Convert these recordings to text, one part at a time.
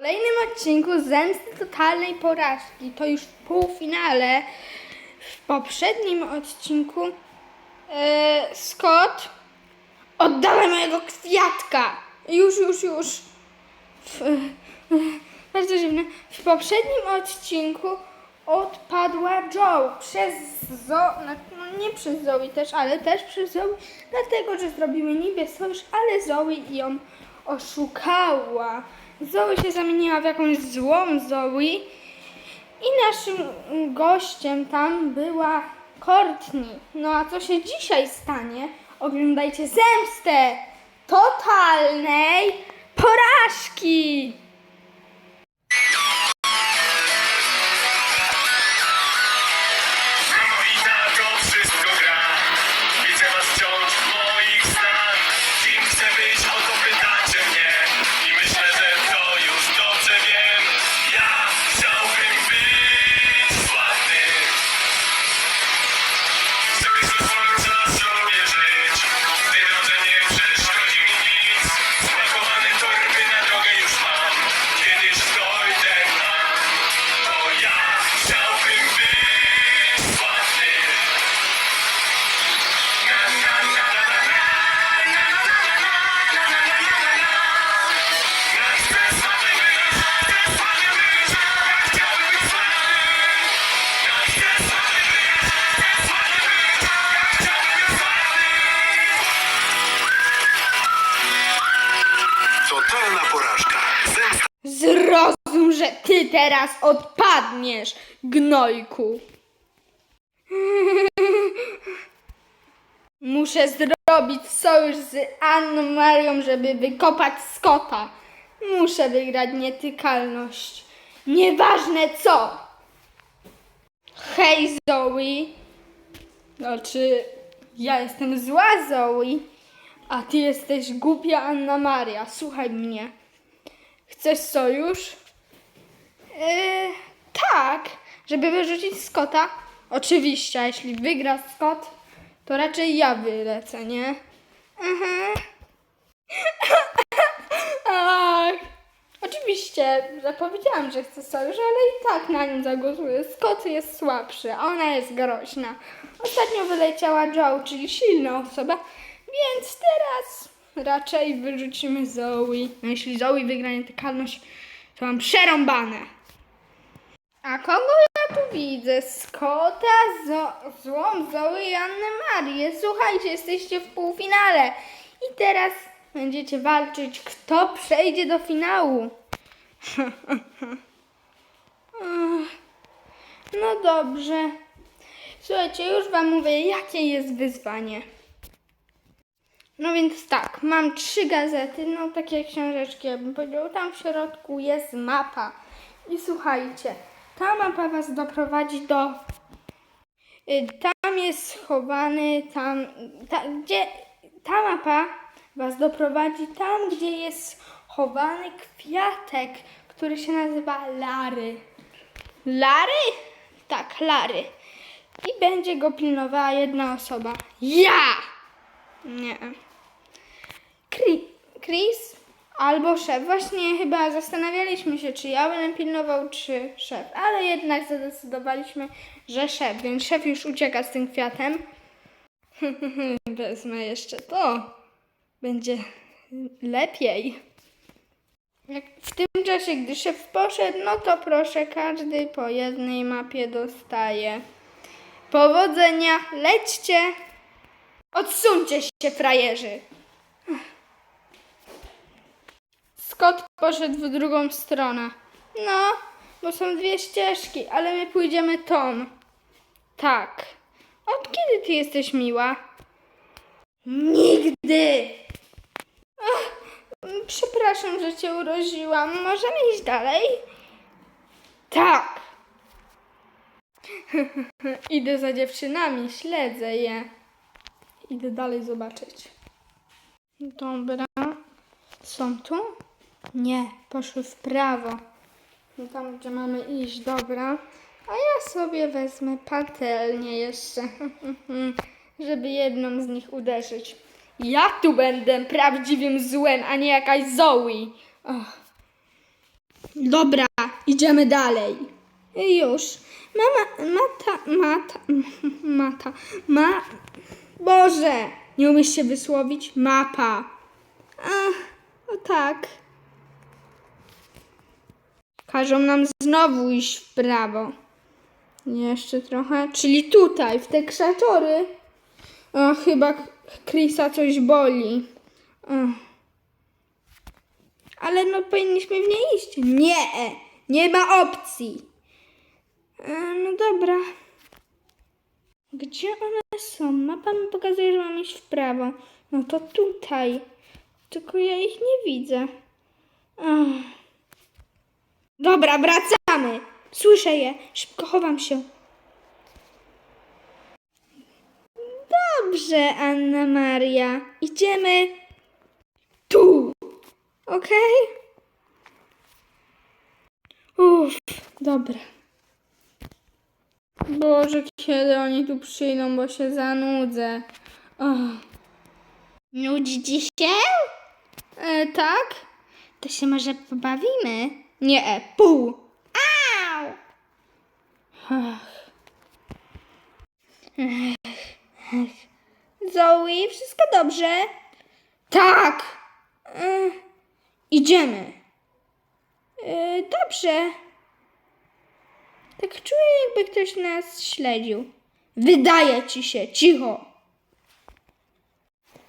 kolejnym odcinku Zemsty Totalnej Porażki, to już w półfinale, w poprzednim odcinku e, Scott oddawaj mojego kwiatka. Już, już, już. W, e, bardzo dziwne. W poprzednim odcinku odpadła Joe przez Zo, no nie przez Zoe też, ale też przez Zoe, dlatego, że zrobiły niby sojusz, ale Zoe ją oszukała. Zoe się zamieniła w jakąś złą Zoe i naszym gościem tam była Courtney. No a co się dzisiaj stanie? Oglądajcie zemstę totalnej porażki! Że ty teraz odpadniesz, gnojku. Muszę zrobić sojusz z Anną Marią, żeby wykopać Scotta. Muszę wygrać nietykalność. Nieważne co. Hej Zoe. Znaczy, ja jestem zła Zoe, a ty jesteś głupia Anna Maria. Słuchaj mnie. Chcesz sojusz? Yy, tak, żeby wyrzucić Scotta. Oczywiście, a jeśli wygra Scott, to raczej ja wylecę, nie? Mhm. Oczywiście, zapowiedziałam, że chcę sojusz, ale i tak na nim zagłosuję. Scott jest słabszy, a ona jest groźna. Ostatnio wyleciała Joe, czyli silna osoba, więc teraz raczej wyrzucimy Zoe. No jeśli Zoe wygra nietykalność, to mam przerąbane. A kogo ja tu widzę? Scotta, Zo złą Zoe i Annę Marię. Słuchajcie, jesteście w półfinale. I teraz będziecie walczyć, kto przejdzie do finału. no dobrze. Słuchajcie, już wam mówię, jakie jest wyzwanie. No więc tak, mam trzy gazety, no takie książeczki, ja bym powiedział. Tam w środku jest mapa. I słuchajcie, ta mapa was doprowadzi do. y, Tam jest schowany, tam. Ta, gdzie. Ta mapa was doprowadzi tam, gdzie jest chowany kwiatek, który się nazywa Lary. Lary? Tak, Lary. I będzie go pilnowała jedna osoba. Ja! Nie. Chris albo szef. Właśnie chyba zastanawialiśmy się, czy ja będę pilnował, czy szef. Ale jednak zadecydowaliśmy, że szef. Więc szef już ucieka z tym kwiatem. Wezmę jeszcze to. Będzie lepiej. Jak w tym czasie, gdy szef poszedł, no to proszę, każdy po jednej mapie dostaje. Powodzenia, lećcie! Odsuńcie się, frajerzy! Scott poszedł w drugą stronę. No, bo są dwie ścieżki, ale my pójdziemy tą. Tak. Od kiedy ty jesteś miła? Nigdy! Ach, przepraszam, że cię urodziłam. Możemy iść dalej? Tak. Idę za dziewczynami, śledzę je. Idę dalej zobaczyć. Dobra. Są tu? Nie, poszły w prawo. No tam, gdzie mamy iść, dobra. A ja sobie wezmę patelnię jeszcze, żeby jedną z nich uderzyć. Ja tu będę prawdziwym złem, a nie jakaś Zoe. Och. Dobra, idziemy dalej. Już. Mama, mata, mata, mata, ma... Boże, nie umiesz się wysłowić? Mapa. Ach, o tak. Każą nam znowu iść w prawo. Jeszcze trochę, czyli tutaj, w te krzaczory. O, chyba Krisa coś boli. Ale no powinniśmy w nie iść. Nie, nie ma opcji. E, no dobra. Gdzie one są? Mapa mi pokazuje, że mam iść w prawo. No to tutaj. Tylko ja ich nie widzę. Ach. Dobra, wracamy. Słyszę je. Szybko chowam się. Dobrze, Anna Maria. Idziemy tu. Okej? Uff, dobra. Boże, kiedy oni tu przyjdą, bo się zanudzę. Och. Nudzi ci się? E, tak? To się może pobawimy? Nie, e, pół. Au! Zoe, wszystko dobrze? Tak! E, idziemy. E, dobrze. Tak czuję, jakby ktoś nas śledził. Wydaje ci się, cicho.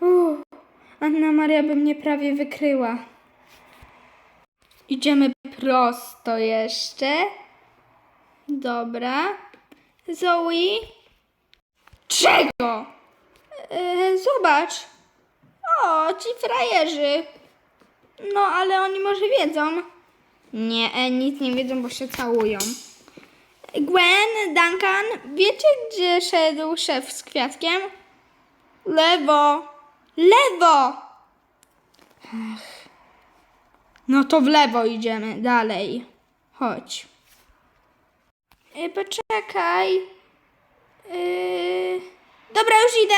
Uff, Anna Maria by mnie prawie wykryła. Idziemy prosto jeszcze. Dobra. Zoe. Czego? E, zobacz. O, ci frajerzy. No, ale oni może wiedzą. Nie, e, nic nie wiedzą, bo się całują. Gwen, Duncan, wiecie gdzie szedł szef z kwiatkiem? Lewo. Lewo! Ech. No to w lewo idziemy, dalej. Chodź. E, poczekaj. Yy... Dobra, już idę.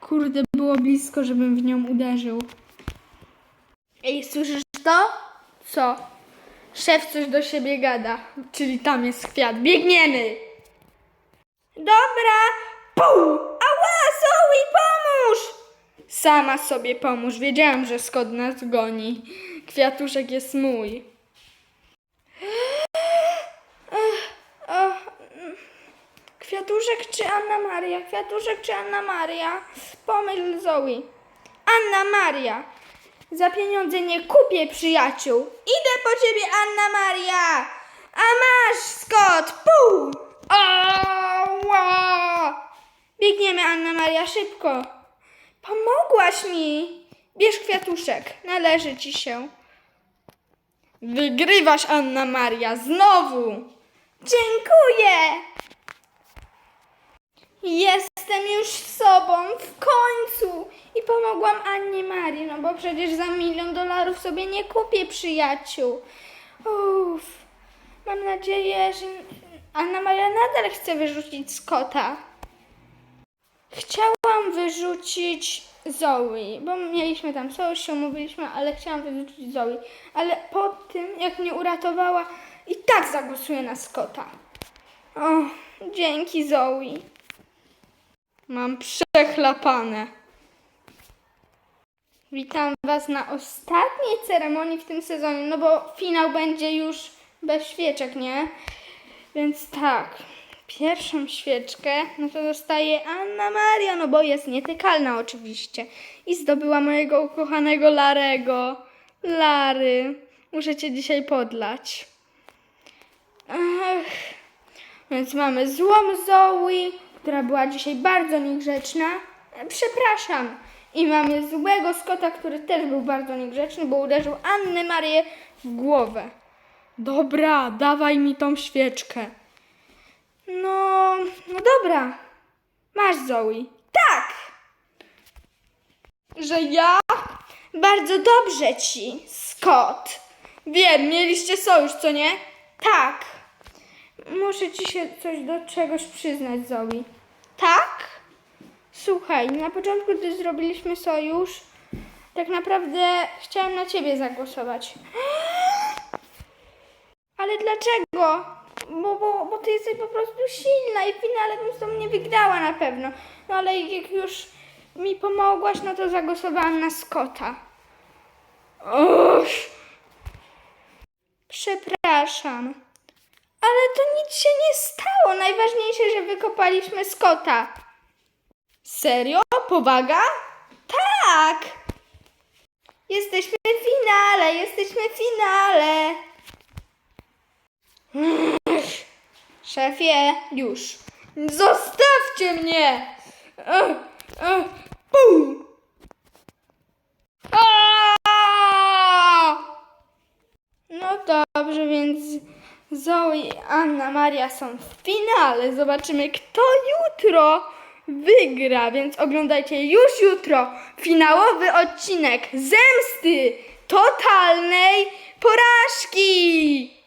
Kurde, było blisko, żebym w nią uderzył. Ej, słyszysz to? Co? Szef coś do siebie gada, czyli tam jest kwiat. Biegniemy! Dobra! Pół! Ała, Zoe, pomóż! Sama sobie pomóż. Wiedziałam, że Scott nas goni. Kwiatuszek jest mój. Kwiatuszek czy Anna Maria? Kwiatuszek czy Anna Maria? Pomyśl Zoe. Anna Maria. Za pieniądze nie kupię przyjaciół. Idę po ciebie, Anna Maria. A masz, Scott, pół. Biegniemy, Anna Maria, szybko. Pomogłaś mi. Bierz kwiatuszek, należy ci się. Wygrywasz, Anna Maria, znowu. Dziękuję. Jestem już sobą w końcu i pomogłam Annie Marii, no bo przecież za milion dolarów sobie nie kupię przyjaciół. Uff, mam nadzieję, że Anna Maria nadal chce wyrzucić Scotta. Chciałam wyrzucić Zoe, bo mieliśmy tam sojusz, się umówiliśmy, ale chciałam wyrzucić Zoe. Ale po tym, jak mnie uratowała, i tak zagłosuję na Scotta. O, dzięki Zoe. Mam przechlapane. Witam Was na ostatniej ceremonii w tym sezonie, no bo finał będzie już bez świeczek, nie? Więc tak, pierwszą świeczkę, no to dostaje Anna Maria, no bo jest nietykalna oczywiście. I zdobyła mojego ukochanego Larego. Lary, muszę Cię dzisiaj podlać. Ech. Więc mamy złą Zoe, która była dzisiaj bardzo niegrzeczna. Przepraszam. I mamy złego Scotta, który też był bardzo niegrzeczny, bo uderzył Annę Marię w głowę. Dobra, dawaj mi tą świeczkę. No, no dobra. Masz Zoe. Tak! Że ja? Bardzo dobrze ci, Scott. Wiem, mieliście sojusz, co nie? Tak. Muszę ci się coś do czegoś przyznać, Zoe. Tak? Słuchaj, na początku, gdy zrobiliśmy sojusz, tak naprawdę chciałem na ciebie zagłosować. ale dlaczego? Bo, bo, bo ty jesteś po prostu silna i finale bym z tobą nie wygrała na pewno. No ale jak już mi pomogłaś, no to zagłosowałam na Scotta. Uff. Przepraszam. Ale to nic się nie stało. Najważniejsze, że wykopaliśmy Scotta. Serio? Powaga? Tak! Jesteśmy w finale, jesteśmy w finale. Szefie, już. Zostawcie mnie! No dobrze, więc Zoe i Anna Maria są w finale. Zobaczymy, kto jutro wygra, więc oglądajcie już jutro finałowy odcinek zemsty totalnej porażki.